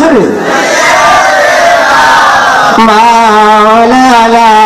জোরে। মাওলানা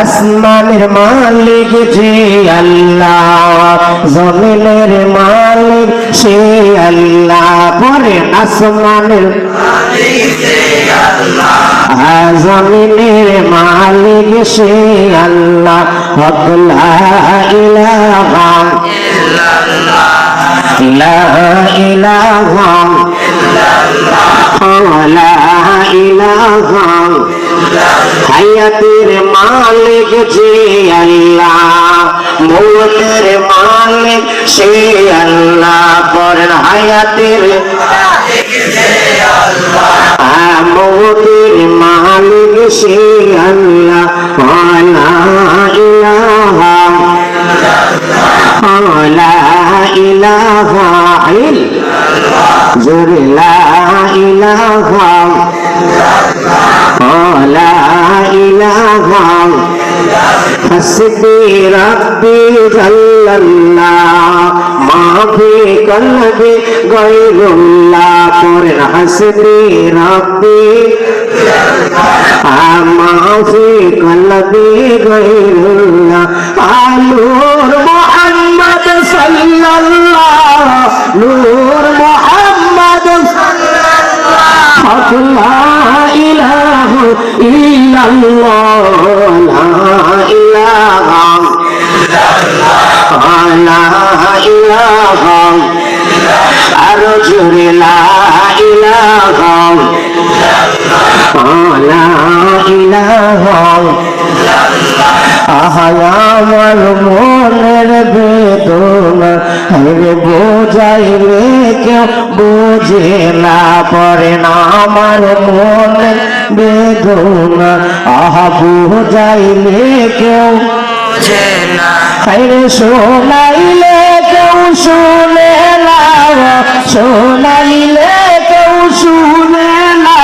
আসমানের মালিক যে আল্লাহ, জমিনের মালিক সে আল্লাহ, পরে আসমানের জমিনের মালিক সে আল্লাহ ইলাহা ইলাহা ইলাহা হায়াতের মালিক যে আল্লাহ মৌতের মালিক সে আল্লাহ পরের হায়াতের মৌতের কলবে গৈরুল্লাহ করেন হাসবে রাব্বি। আমাফি কলবে গৈরুল্লাহ আলুর মোহাম্মদ সাল্লাল্লাহ নূর মোহাম্মদ সাল্লাল্লাহ লা ইলাহা ইল্লাল্লাহ লা ইলাহা ইল্লাল্লাহ লা ইলাহা। আরও জোরে আমার মনের বেদনা হেরে বোঝাইলে কেউ বোঝে না, পরে না আমার মনের বেদনা, আহা বোঝাইলে কেউ বোঝে না। হেরে শোনাইলে কেউ শোন শোনাইলে কেউ শুনে না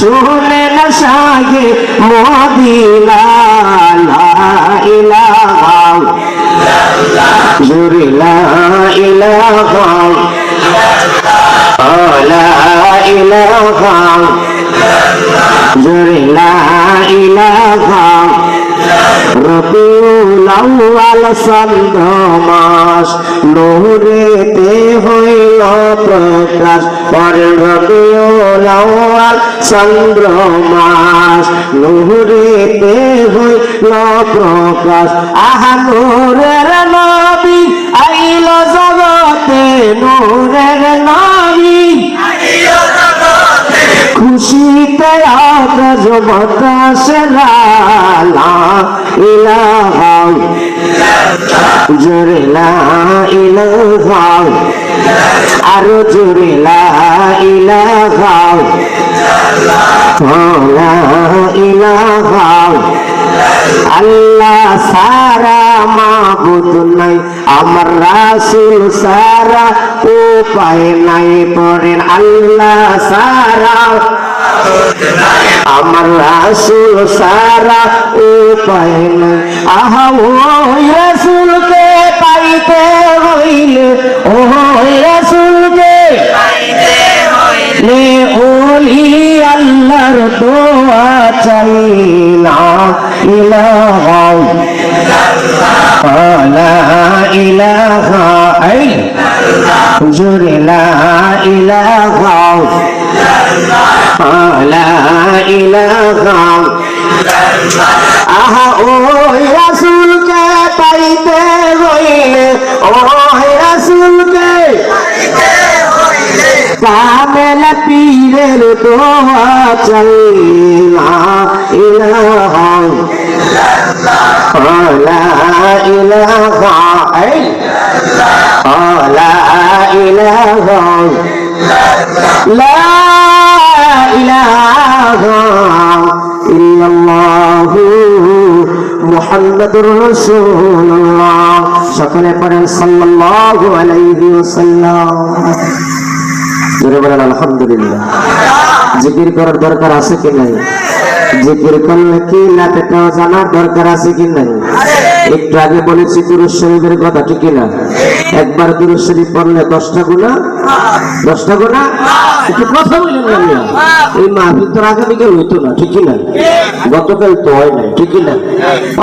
শুনে না সাগে মদিনা। জুরে লা ইলাহা ইলাহা রবিউল আউয়াল চন্দ্র মাস নহরেতে হইল প্রকাশ। পরে রবিউল আউয়াল চন্দ্র মাস নহরেতে হইল আহা নূরের নবী আইল জগতে, নূরের নবী খুশিতে আকাশ বাতাসে লা ইলাহা, জোরে লা ইলাহা, আরও জোরে লা ইলাহা লা ইলাহা, আল্লাহ সারা মাবুদ নাই, আমার রাসুল সারা উপায় নাই পড়েন আল্লাহ সারা। আমার রাসুল সারা উপায় নাই। আহা ওই রাসুলকে পাইতে হইলে, ও রাসুলকে লে আল্লাহর দোয়া চাই না ইলাহা লা ইলাহা আই জোরে লা ইলাহা। লা ইলাহা। আহা ওই রাসূলকে পাইতে হইলে ওই রাসূলকে কামেল পীরের দোয়া চাই না ইলাহা। লা ইলাহা আই লা ইলাহা لا إله إلا الله محمد رسول الله সকলে পড়েন সাল্লাল্লাহু আলাইহি ওয়াসাল্লাম জোরে বলেন আলহামদুলিল্লাহ জিকির করার দরকার আছে কি নাই? জিকির করলে কি না পেটাও জানার দরকার আছে কি নাই? একটু আগে বলেছি দুরুদ শরীফের কথা, ঠিক না একবার দুরুদ শরীফ পড়লে দশটা গুণা? দশটা গুণা? একটু কথা বলেন না। এই মাহফিল তোর আগামীকাল হইতো না, ঠিক না গতকাল তো হয় নাই, ঠিক না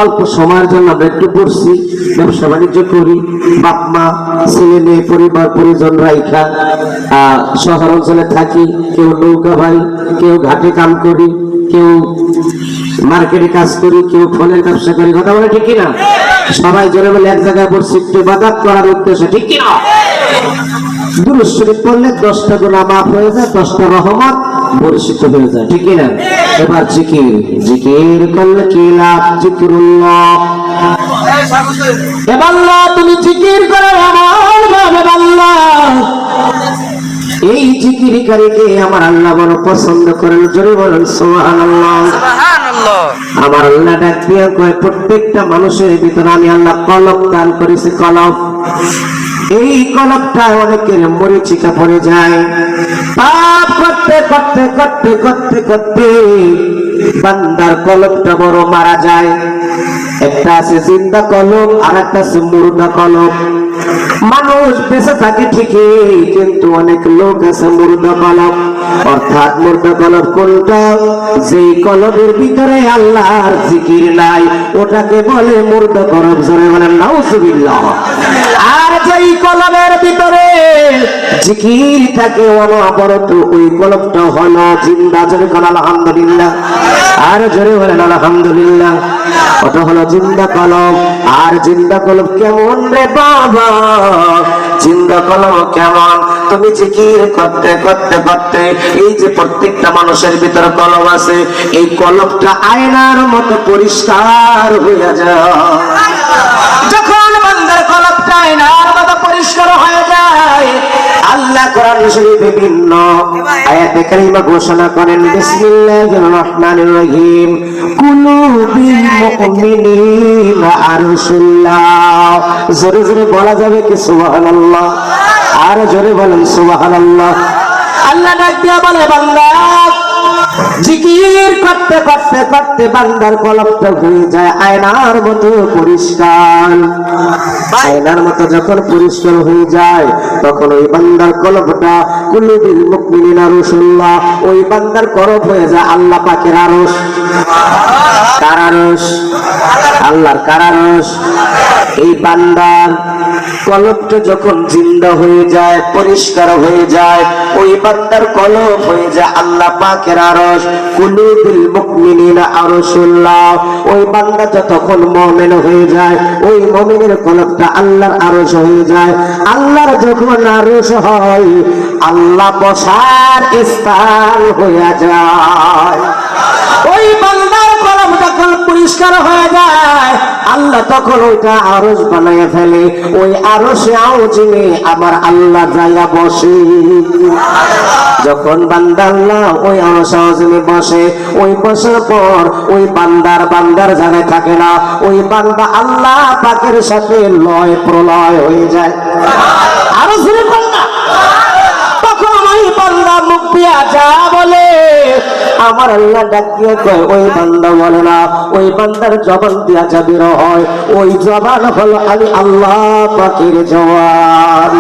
অল্প সময়ের জন্য আমরা একটু পড়ছি, ব্যবসা বাণিজ্য করি, বাপ মা, ছেলে মেয়ে, পরিবার, পরিজন রাইখা শহর অঞ্চলে থাকি, কেউ নৌকা ভাই, কেউ ঘাটে কাম করি, কেউ মার্কেটে কাজ করি, কেউ ফলের ব্যবসা করি, কথা বলে ঠিক না সবাই জোরে বলে এক জায়গায় পড়ছি একটু বাদাত করার উদ্দেশ্যে, ঠিক কিনা? দুরুদ শরীফ পড়লে দশটা মাফ হয়ে যায়, দশটা রহমত বর্ষিত হয়ে যায় এবার জিকির জিকির করলে কি লাভ? তুমি জিকির করো আমার আল্লাহ এই জিকিরকারীকে আমার আল্লাহ বড় পছন্দ করেন, জোরে বলেন আমার আল্লাহ প্রত্যেকটা মানুষের ভিতরে আমি আল্লাহ দান করেছি এই অনেকের পড়ে যায়। পাপ করতে করতে করতে করতে করতে বান্দার বড় মারা যায়। একটা আছে জিন্দা কলম আর একটা আছে কলম। মানুষ বেঁচে থাকে ঠিকই, কিন্তু অনেক লোক আছে মুর্দা কলম। অর্থাৎ মুর্দা কলম কোনটা? যেই কলমের ভিতরে আল্লাহর জিকির নাই, ওটাকে বলে মুর্দা কলম জোরে বলেন, নাউজুবিল্লাহ। আর যেই কলমের ভিতরে জিকির থাকে অনবরত, ওই কলমটা হলো জিন্দা, জোরে কোন আলহামদুলিল্লাহ। আর জোরে বলেন, আলহামদুলিল্লাহ। ওটা হলো জিন্দা কলম আর জিন্দা কলম কেমন রে বাবা? জিন্দা কলম কেমন? তুমি জিকির করতে করতে করতে এই যে প্রত্যেকটা মানুষের ভিতরে কলম আছে, এই কলমটা আয়নার মতো পরিষ্কার হইয়া যায় বান্দার কলমটা আয়নার মতো পরিষ্কার হয়ে যায় আল্লাহ কোরআন শরীফে ভিন্ন আয়াতে কারিমা ঘোষণা করেন। বিসমিল্লাহির রহমানির রহিম কুলু বিল মুমিনিনা আরশুল্লাহ। জোরে জোরে বলা যাবে কি সুবহানাল্লাহ? আর জোরে বলেন সুবহানাল্লাহ। আল্লাহ ডাক দিয়া বলে, বান্দা। জিকির করতে করতে করতে বান্দার কলমটা হয়ে যায়, আয়নার মতো পরিষ্কার। আয়নার মতো যখন পরিষ্কার হয়ে যায়, তখন ওই বান্দার কলমটা কুলুবিল রাসূলুল্লাহ ওই বান্দার হয়ে যায় আল্লাহ পাকের আরশ। কারারস আল্লাহর কারারস এই বান্দার কলমটা যখন জিন্দা হয়ে যায়, পরিষ্কার হয়ে যায়, ওই বান্দার কলম হয়ে যায় আল্লাহ পাকের আরশ কুলুবিল মুকমিনিনা আরশুল্লাহ ওই বান্দা যতক্ষণ মুমিন হয়ে যায়, ওই মুমিনের কলবটা আল্লাহর আরশ হয়ে যায়। আল্লাহর যখন আরশ হয় আল্লাহ বসার স্থান হয়ে যায়। ওই বান্দার কলম যখন পরিষ্কার হয়ে যায়, আল্লাহ তখন ওইটা আরস বানাইয়া ফেলে। ওই আরসে আউজিনে আমার আল্লাহ যাইয়া বসে। যখন বান্দা আল্লাহ ওই আরস আউজিনে বসে, ওই বসার পর ওই বান্দার বান্দার জায়গায় থাকে না। ওই বান্দা আল্লাহ পাকের সাথে লয় প্রলয় হয়ে যায়। আরও বান্দা! বান্দা মুখ আমার আল্লাহ কয়, ওই বান্দা বলে না, ওই বান্দার জবান দিয়া হয়, ওই জবান হলো আমি আল্লাহ পাকের জবান।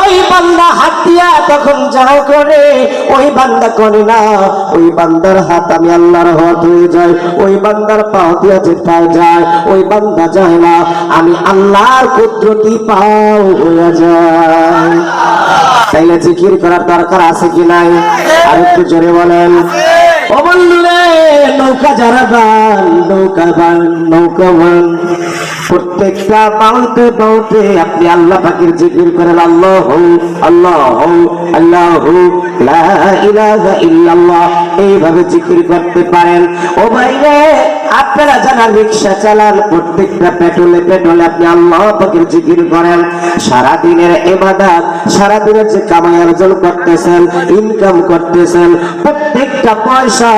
ওই বান্দা তখন যা করে, ওই বান্দা করে না, ওই বান্দার হাত আমি আল্লাহর হাত হয়ে যায় ওই বান্দার পাও দিয়া যায়, ওই বান্দা যায় না, আমি আল্লাহর কুদরতি পাও হয়ে যায় তাইলে জিকির করার দরকার আছে কি নাই আর একটু জোরে বলেন ও বন্ধুরে নৌকা যারা বান নৌকা বান নৌকা বান। প্রত্যেকটা বাউতে বাউতে আপনি আল্লাহ পাকের জিকির করেন, আল্লাহ আল্লাহ আল্লাহ, লা ইলাহা ইল্লাল্লাহ। এইভাবে জিকির করতে পারেন। ও ভাইরে, আপনারা যারা রিক্সা চালান, প্রত্যেকটা পেট্রোলে পেট্রোলে আপনি আল্লাহ পাকের জিকির করেন। সারা দিনের এবাদাত সারা দিনের যে কামাই অর্জন করতেছেন ইনকাম করতেছেন প্রত্যেকটা পয়সা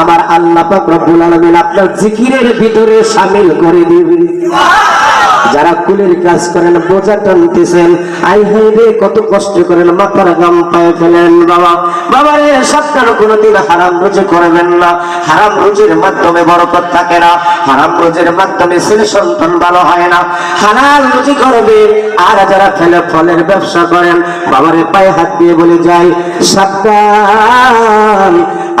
আমার আল্লাহ রব্বুল আলামিন আপনার জিকিরের ভিতরে শামিল করে দিবেন। যারা কুলের কাজ করেন, বোঝা টানতেছেন, আই হাই রে, কত কষ্ট করেন মাথার গাম পায়ে ফেলেন বাবা। বাবা রে সপ্তাহ কোনোদিন হারাম রুজি করবেন না। হারাম রুজির মাধ্যমে বরকত থাকে না। হারাম রুজির মাধ্যমে ছেলে সন্তান ভালো হয় না। হালাল রুজি করবে, আর যারা ফেলে ফলের ব্যবসা করেন বাবারে পায়ে হাত দিয়ে বলে যায়, সাবধান।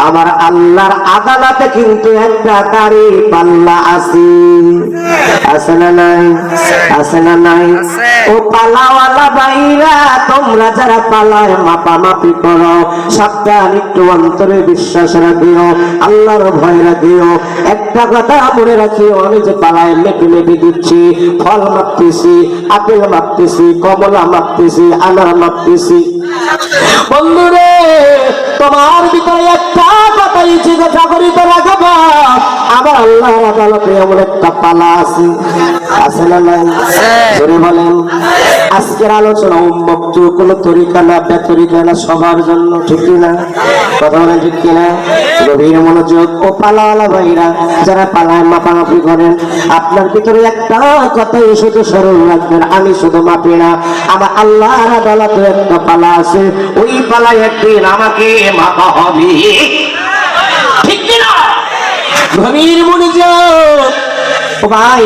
আমার আল্লাহর আদালতে কিন্তু একটা দাড়ি পাল্লা আছে। আছে না নাই? আছে না নাই? ও পালাওয়ালা বাইরা তোমরা যারা পালায় মাপা মাপি করো, সাবধান, একটু অন্তরে বিশ্বাস রাখিও, আল্লাহর ভয় রাখিও। একটা কথা মনে রাখিও, আমি যে পালায় মেপে মেপে দিচ্ছি, ফল মাপতেছি, আপেল মাপতেছি, কমলা মাপতেছি, আনার মাপতেছি। বন্ধুরে, তোমার ভিতরে একটা রাখব। আমার আল্লাহর আদালতে এমন একটা পালা আছে। আছে বলেন। আজকের আলোচনা উন্মুক্ত, কোনো তরিকা না, বেতরিকা না সবার জন্য, ঠিক না? কথা বলেন ঠিক কিনা গভীর মনোযোগ ও পালাওয়ালা ভাইরা, যারা পালায় মাপামাপি করেন, আপনার ভিতরে একটা কথাই শুধু স্মরণ রাখবেন, আমি শুধু মাপি না, আমার আল্লাহর আদালতে একটা পালা আছে। ওই পালায় একদিন আমাকে মাপা হবে। ঠিক মনে যাও ভাই